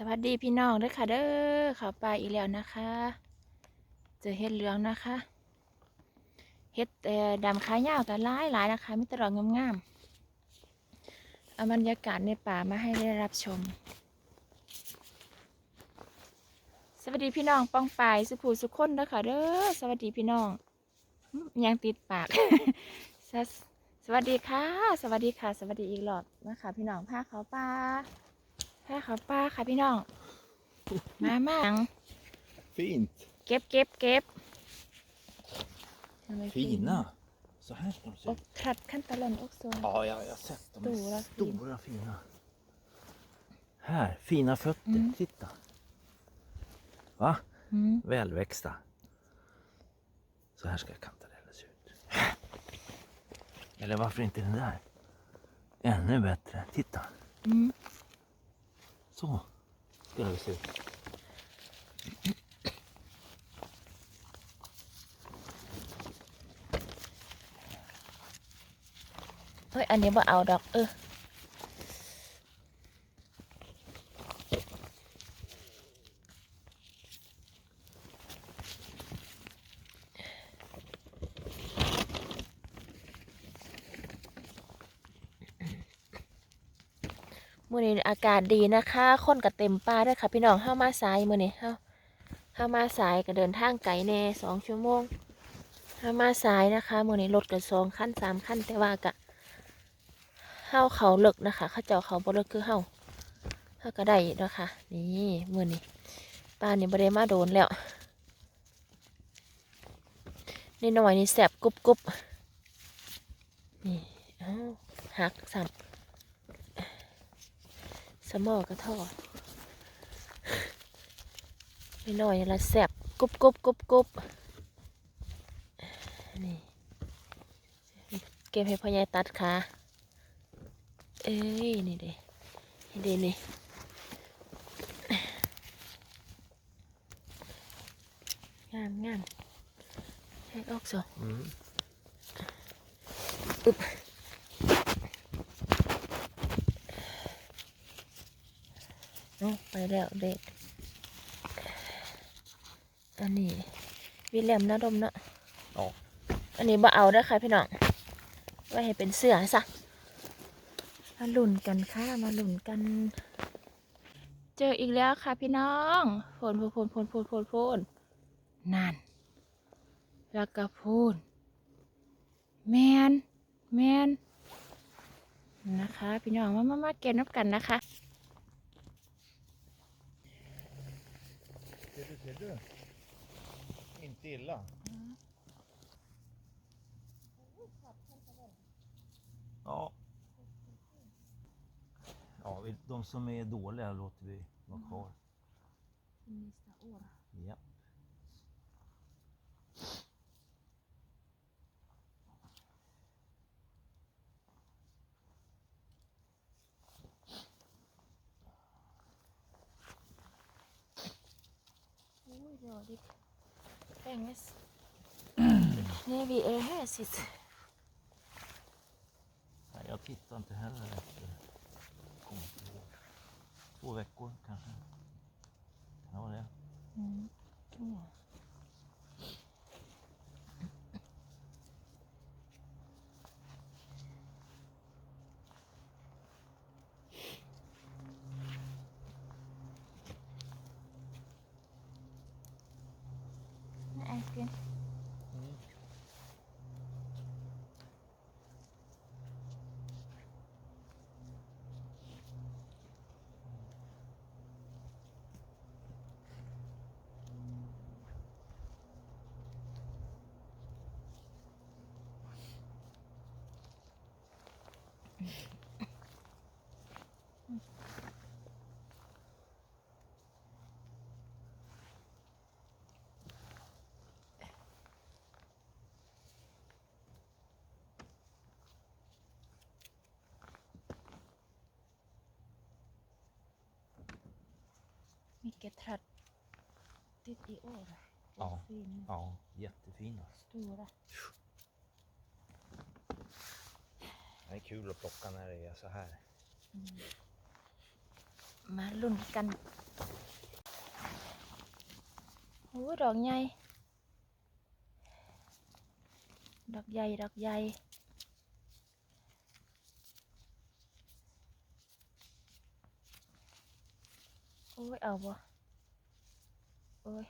สวัสดีพี่น้องเด้อค่ะเด้อเขับไปอีกแล้วนะคะ เจอเห็ดเหลืองนะคะ เห็ดดำขายาวกันหลายหลายนะคะมีตลอดงามๆเอาบรรยากาศในป่ามาให้ได้รับชม สวัสดีพี่น้องป้องปายสุภูสุขคนเด้อค่ะเด้อสวัสดีพี่น้องยังติดปาก สวัสดีค่ะ สวัสดีค่ะ สวัสดีอีกรอบนะคะ พี่น้องผ้าเขาวป่า ผ้าขาวป้าค่ะพี่น้อง มามาหยัง Fint. เก็บเก็บเก็บทำไม Fina. Så här ska de se อก ut. ขัดขั้นตะลอนอกโซน Ja, jag, jag har sett. De Stora, är stora, fina. Här, fina fötter. Mm. Titta. Va? อืม Välväxta. Så här ska kantareller se ut. Eller varför inte den där? Ännu bättre. Titta. อื ม Så ska det se ut. เฮ้ยอันาดอกากาศดีนะคะคนก็เต็มป่าด้วยค่ะ พี่น้องเข้ามาสายมื้อนี้เข้าเข้ามาสายก็เดินทางไกลแน่สองชั่วโมงเข้ามาสายนะคะมื้อนี้รถก็สองขั้นสามขั้นแต่ว่ากะเข้าเขาเลิกนะคะเขาเจ้าเขาบ่เลิกคือเฮาเฮาก็ได้นะคะนี่มือนี้ป้านี่บ่ได้มาโดนแล้วนี่หน่อยนี่แสบกรุบกรุบนี่เอ้าหักสับ มอกระทอดไม่น้อยละแสบกรุบกรุบกรุบกรุบนี่เก็บให้พ่อใหญ่ตัดขาเอ้ยนี่เด้นี่เด้นี่งามงามให้ออกสอง Mm. เอา ไปแล้วเด็ก อันนี้วิลเลียมนะดมเนาะ Ja. อันนี้บ่เอาเด้อค่ะพี่น้องไว้ให้เป็นเสือซะมาลุ่นกันค่ะมาลุ่นกัน เจออีกแล้วค่ะพี่น้องโพนโพนโพนโพนโพนโพนโพนนั่นแล้วก็พูนแมนแมนนะคะ พี่น้องมามามาเก็บนับกันนะคะ Ser du? Inte illa. Ja. Ja, vi- de som är dåliga låter vi vara kvar. Ja. Oj, ja, det fänges. Nej, vi är här sist. Nej, jag tittar inte heller efter. Två veckor kanske. Kan det vara det? Mm. Mycket trött. Det i år. Ja. Fin. Ja, jättefina. Stora. Det är kul att plocka när det är så här. มาลุ้นกันโอ้ยดอกใหญ่ ดอกใหญ่ ดอกใหญ่ โอ้ยเอาบ่โอ้ย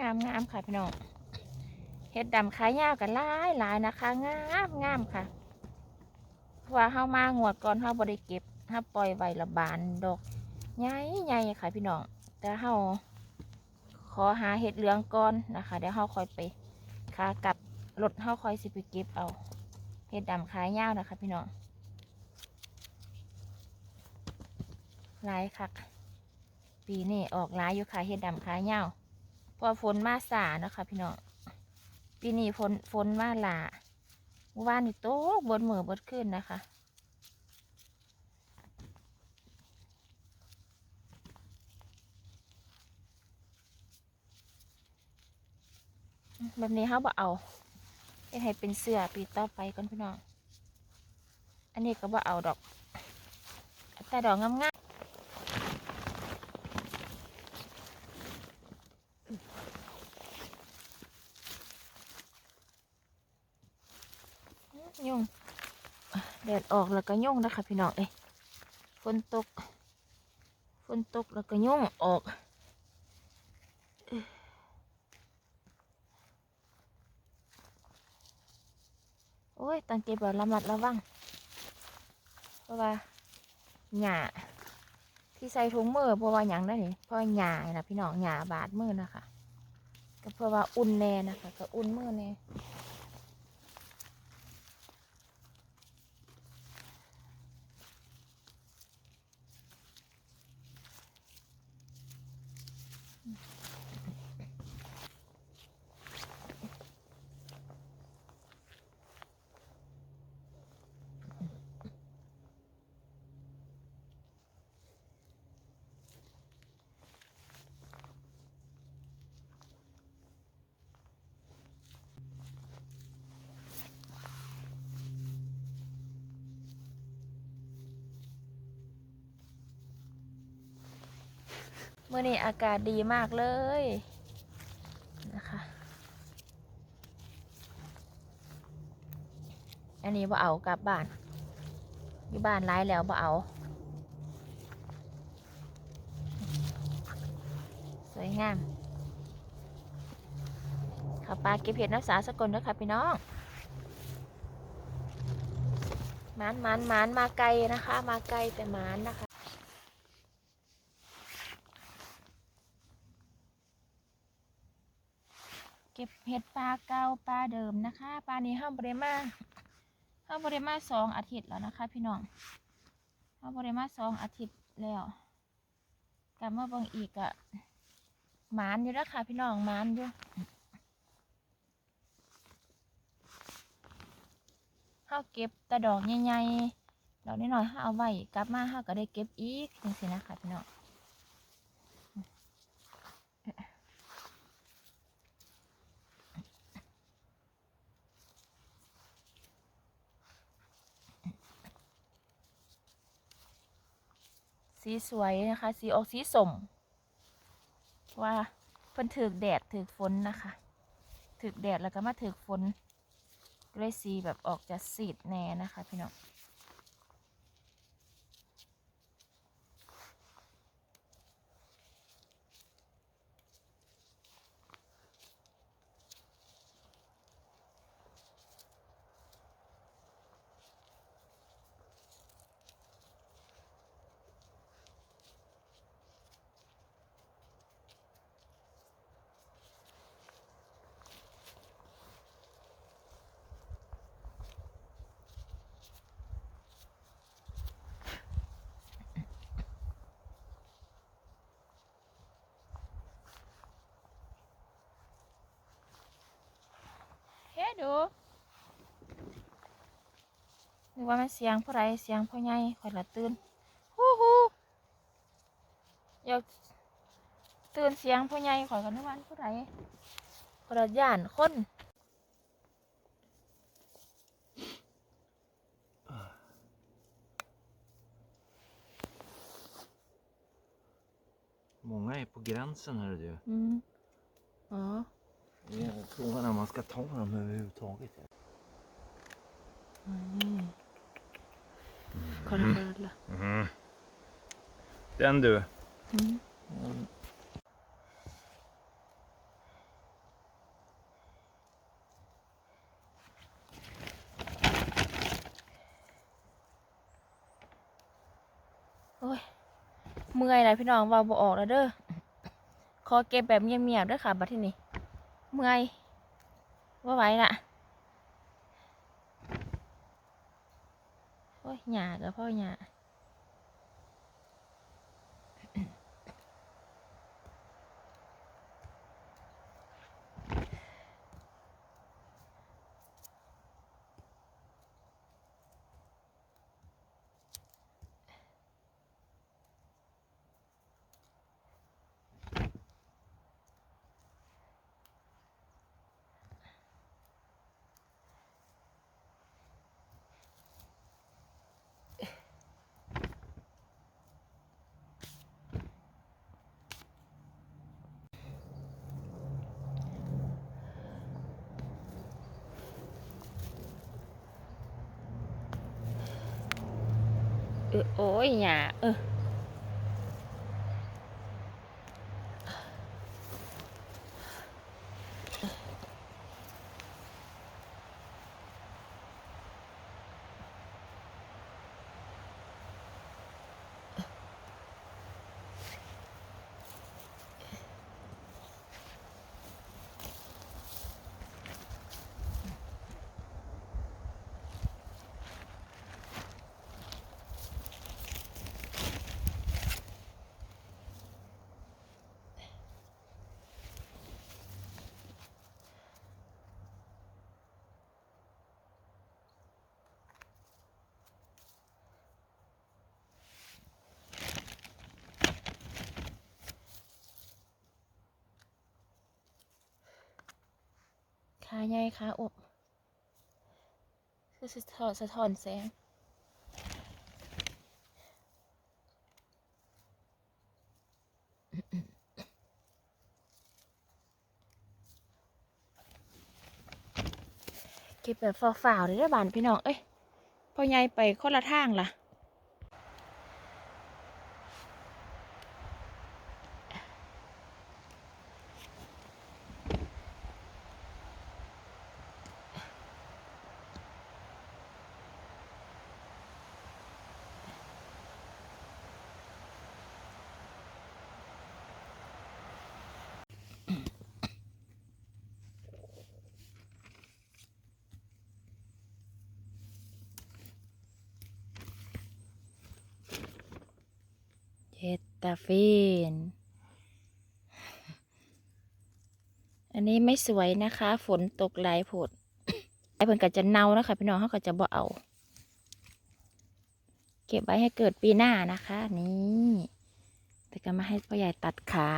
งามงามค่ะพี่น้องเห็ดดำขายยาวกันหลายหลายนะคะ งามงามค่ะว่าเฮามางวดก่อนเฮาบ่ได้เก็บเฮาปล่อยไว้ละบานดอกใหญ่ใหญ่ค่ะพี่น้องแต่เฮาขอหาเห็ดเหลืองก่อนนะคะเดี๋ยวเฮาค่อยไปขากลับรถเฮาค่อยสิไปเก็บเอาเห็ดดำขายยาวนะคะ พี่น้องหลายคักปีนี้ออกหลายอยู่ค่ะเห็ดดำขายยาว พอฝนมาสาเนาะคะพี่น้องปีนี้ฝนฝนมาหลาเมื่อวานนี่โตกบนเหมือบดขึ้นนะคะแบบนี้เขาบอเอาให้เป็นเสื้อปีต่อไปก่อนพี่น้อง อันนี้ก็บอเอาดอก แต่ดอกงาม ยุ่งแดดออกแล้วก็ยุ่งนะคะพี่น้องเอ้ยฝนตกฝนตกแล้วก็ยุ่งออกโอ้ยต้งเก็บแบบระมัดระวังเพราะว่าหญ้าที่ใส่ถุงมือเพราะว่าอย่างนั้นนี่เพราะว่าหญ้านะพี่น้องหญ้าบาดมือนะคะก็เพราะว่าอุ่นแน่นะคะ ก็อุ่นมือแน่ เมื่อนี้อากาศดีมากเลยนะคะ อันนี้บ่เอากลับบ้าน อยู่บ้านร้ายแล้วบ่เอา สวยงามข้าวปลาเก็บเห็ดน้ำสาสกลด้วยค่ะพี่น้องมานมานมานมาไกลนะคะ มาไกลแต่มานนะคะ ก็บเห็ดปลาเก่าปลาเดิมนะคะปลานี้ห้ามบริมาห้ามบริมาสองอาทิตย์แล้วนะคะ พี่น้องห้ามบริมาสองอาทิตย์แล้วกลับมาบิ่งอีกอะหมานอยู่แล้วค่ะพี่น้องหมานอยู่เฮาเก็บตะดอกใหญ่ๆดอกน้อยๆเฮาเอาไว้กลับมาเฮาก็ได้เก็บอีกจังซี่นะคะพี่น้อง สีสวยนะคะ สีออกสีสมว่าเพิ่นถือกแดดถือกฝนนะคะถือกแดดแล้วก็มาถือกฝนก็เลยสีแบบออกจะสีดแน่นะคะพี่น้อง ดูนึกว่ามันเสียงผู้ไรเสียงผู้ใหญ่คอยละตื่นฮู้ฮู้อยากตื่นเสียงผู้ใหญ่คอยกันนึกว่ามันผู้ไรคอยละย่านคน Många är på gränsen här du. อืม อ๋อ Det är frågan om man ska ta dem överhuvudtaget. อืมคนละคนละ Mm. Den du. อืมโอ้ย เมื่อยเลยพี่น้องเว่าบ่ออกแล้วเด้อ ขอเก็บแบบเงียบๆเด้อค่ะบัดทีนี้ เมื่อยว่าไหว ละโอ้ยหยากับพ่อหยาเออโอ้ยหยาเออ ขาใหญ่ขาอบคือสะท้อนสะท้อนแสงเก็บแบบฝ่าวๆเลยเด้อบานพี่น้อง เอ้ยพ่อใหญ่ไปคนละทางล่ะาเฟนอันนี้ไม่สวยนะคะ ฝนตกหลายโผดไอ้เพิ่นก็จะเน่านะคะพี่น้องเขาก็จะบ่เอา เก็บไว้ให้เกิดปีหน้านะคะ นี่แต่ก็มาให้พ่อใหญ่ตัดขา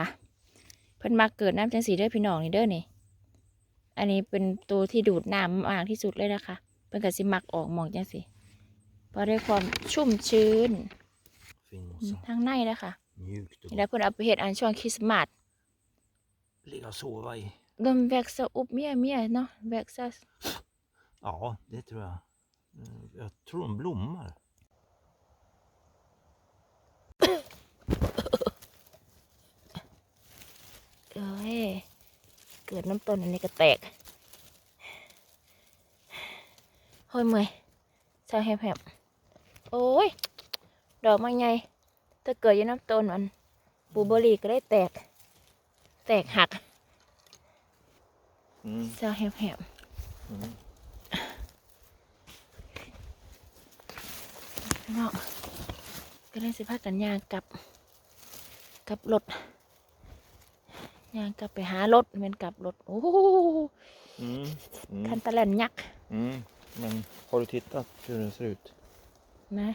เพิ่นมาเกิดน้ำจังสีเด้อพี่น้องนี่เด้อนี่ อันนี้เป็นตัวที่ดูดน้ำมากที่สุดเลยนะคะ เพิ่นก็สิมักออกหมองจังสิเพราะได้ความชุ่มชื้น Fin mossa. ทางในนะคะ Mjukt och นี่ แล้วเพิ่นเอาไปเฮ็ดอันช่วงคริสต์มาส ligga och sova i. De växer upp mer och mer, no? växer. Ja, det tror jag. Mm, Jag tror de blommar. เอ้ยเกิดน้ำต้นอันนี้ก็แตกเฮ้ยเมื่อยเศร้าแหบๆโอ้ย ดอกมันไง ถ้าเกิดอยี่น้ำต้นมันบลูเบอร์รี่ก็ได้แตก แตกหัก Mm. เศร้าแหบ Mm. ๆพี่น้องก็เลยสิพากันยางกลับกลับรถยางกลับไปหารถแมันกลับรถโอ้โห Mm. คัน Mm. ตะแลนยักษ์ Mm. Men har du tittat hur den ser ut? นะ